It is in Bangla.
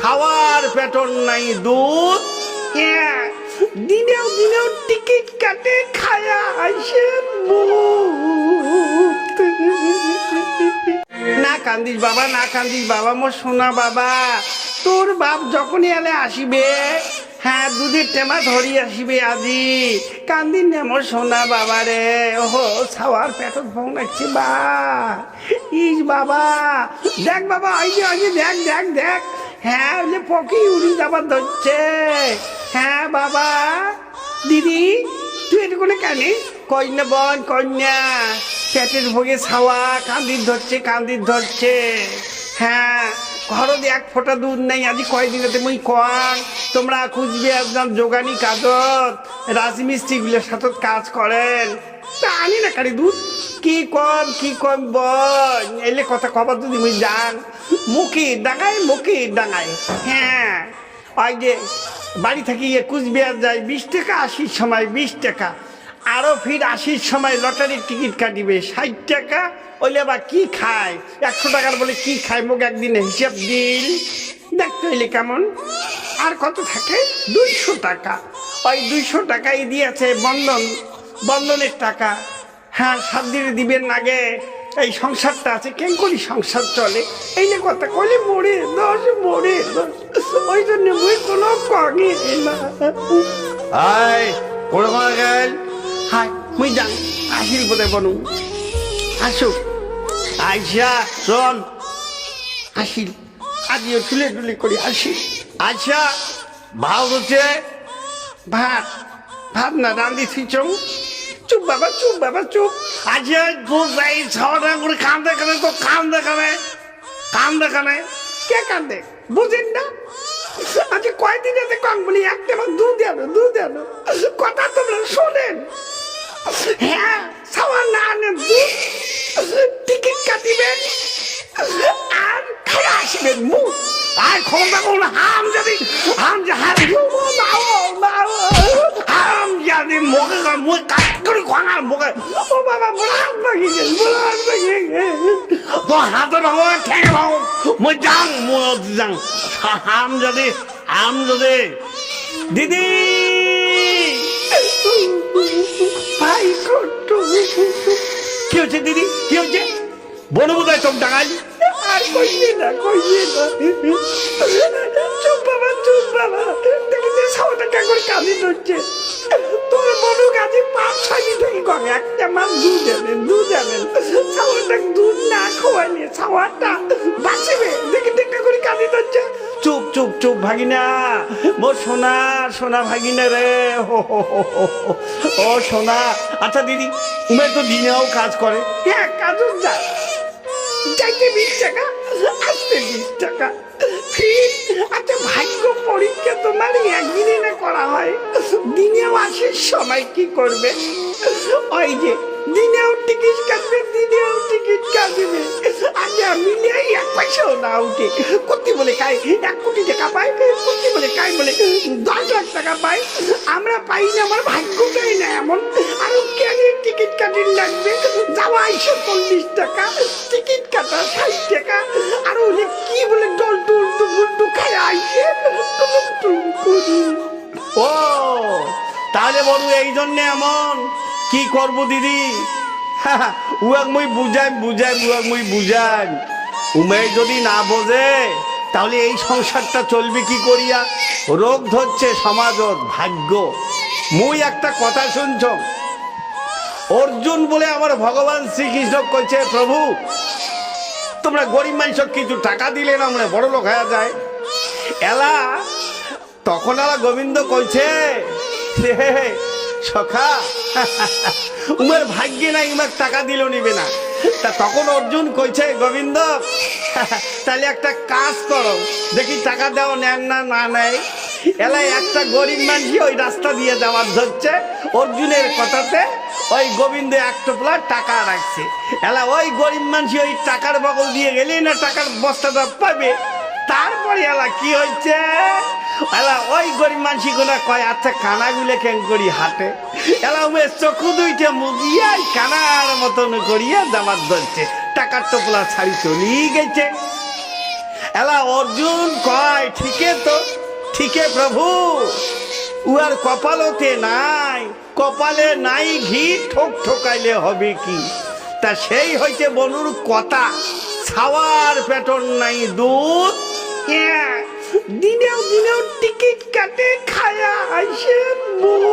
ছাওয়ার পেটন নাই, দুধ। হ্যাঁ দিনেও দিনেও টিকিট কাটে, খায়া মুত। না কান্দিস বাবা, না কান্দিস বাবা, মোর সোনা বাবা, তোর বাপ যখনই এলে আসিবে হ্যাঁ দুধের টেমা ধরি আসিবে আজি। কান্দিন না মোর সোনা বাবা রে, ওহো, ছাওয়ার পেটত ভং লাগছে বা। ইস বাবা, দেখ বাবা ওই যে, দেখ দেখ দেখ। হ্যাঁ ওই যে পকি উড়ি যাবার ধরছে। হ্যাঁ বাবা। দিদি, তুই এটুকুনে কেন? কন্যা বন কন্যা। পেটের ভোগে ছাওয়া কান্দির ধরছে কান্দির ধরছে। হ্যাঁ ঘরও এক ফোঁটা দুধ নেই। আজি কয়দিনেতে মুই কন তোমরা খুঁজবে একদম যোগানি কাজত। রাজমিস্ত্রিগুলোর সাথে কাজ করেন। তা আনি না কারি দুধ। কি কম কি কম বল। এলে কথা খবর যদি মুই জান মুখি ডাঙায় মুখি ডাঙায়। হ্যাঁ ওই যে বাড়ি থেকে ইয়ে কুচবিহার যায়, বিশ টাকা আশির সময়, বিশ টাকা। আরও ফির আশির সময় লটারির টিকিট কাটিবে, ষাট টাকা। ওইলে বা কি খায়? একশো টাকার বলে কি খায়? মোক একদিন হিসাব দিল। দেখতে হইলে কেমন? আর কত থাকে? দুইশো টাকা। ওই দুইশো টাকাই দিয়েছে বন্ধন, বন্ধনের টাকা। হ্যাঁ সাত দিনে দিবেন আগে। এই সংসারটা আছে কেন করি সংসার চলে। এই যে কথা কইলে মরে দোষ মরে ওই জন্য মুই কোনো কগে না। আয় কোনা গেল? হাই মুই যান আসিল বোধে বনু। আসুক আইসা চল আসিল। আজিও তুলে টুলি করি আসিল। আচ্ছা ভাও হচ্ছে? ভাত ভাত না রান্ধি থিচং চুপ বাবা চুপ বাবা চুপ। তোর এই ছাওয়াটা করে কান দেখানে তো কান। দেখানে কান। কে কান্দে? বুঝেন না। আজকে কয়দিন এতে বলি একটা আমার দুধ আনো দুধ আনো কথা তোমরা শোনেন। হ্যাঁ সামান না দুধ টিকিট কাটিবেন আর খাই আসবেন মুখ। আর কোন হাম যদি হাম যে হাম মুখে মুখ কাট করে খোঙার মুখে ও বাবা মোর হাত ভাঙি গেল মোর হাত ভাঙি গেল তো হাতে ভাবো ঠেকে ভাবো মই যাং মই যাং আম যদি আম যদি দিদি ভাই কট্টু কি হচ্ছে দিদি কি হচ্ছে বনু বোধহয় চোখ ডাঙাই আর কইয়ে না কইয়ে না চুপ বাবা চুপ বাবা কাঁদি ধরছে। তোর মনু কাজে পাঁচ ছয় দিন থেকে একটা মাস দুধ আনেন দুধ আনেন সাউটা দুধ না খাওয়াইলে সাওয়াটা বাঁচবে। দেখি, দেখে করে কাঁদি ধরছে। চুপ চুপ চুপ, ভাগিনা। মোর সোনা সোনা ভাগিনা রে। হো। ও সোনা আচ্ছা দিদি উমে তো দিনেও কাজ করে। হ্যাঁ কাজও যায় যাইতে বিশ টাকা, আসতে বিশ টাকা। আচ্ছা ভাগ্য করা হয়? করবে? যে, দিনেও টিকিট কাটবে, দিনেও টিকিট কাটবে। আচ্ছা এক পয়সাও বলে কোটি টাকা কতি বলে বলে দশ লাখ টাকা আমরা পাই না, আমার ভাগ্যটাই না এমন। আর কেন টিকিট কাটির লাগবে? যাওয়া আইসো চল্লিশ টাকা, টিকিট কাটা ষাট টাকা। বড়, এই জন্য এমন। কি করব দিদি? উয়াক মুই বুঝাই বুঝাই উয়াক মুই বুঝাই উমে যদি না বোঝে, তাহলে এই সংসারটা চলবে কি করিয়া? রোগ ধরছে সমাজত, ভাগ্য। মুই একটা কথা শুনছ। অর্জুন বলে আমার ভগবান শ্রীকৃষ্ণ কইছে, প্রভু, তোমরা গরিব মানুষক কিছু টাকা দিলে না, আমরা বড় লোক হয়ে যায় এলা, তখন আলা গোবিন্দ কইছে সখা। উমের ভাগ্যে নাই উমের টাকা দিল নিবে না। তা তখন অর্জুন কইছে, গোবিন্দ, তাহলে একটা কাজ করো। দেখি টাকা দাও, নেন না না নেয়। এলাই একটা গরিব মানুষ ওই রাস্তা দিয়ে যাওয়ার ধরছে। অর্জুনের কথাতে ওই গোবিন্দ এক টোপলা টাকা রাখছে। এলা ওই গরিব মানুষ ওই টাকার বগল দিয়ে গেলেই না টাকার বস্তাটা পাবে। তারপরে এলা কি হচ্ছে এলা, ওই গরিব মানসি গুলা কয় আচ্ছা কানাগুলো কেন করি হাটে? এলা উমে চকু দুইটা মুগিয়াই কানার মতন করিয়া জামাত ধরছে। টাকার টোপলা ছাড়ি চলিয়ে গেছে। এলা, অর্জুন কয়, ঠিকে তো, ঠিকে প্রভু। উয়ার কপালতে নাই, কপালে নাই ঘি, ঠোক ঠোকাইলে হবে কি? তা সেই হইতে বনুর কথা, ছাওয়ার পেটন নাই দুধ দিনেও দিনেও টিকিট কাটে খায়া আসে মুখ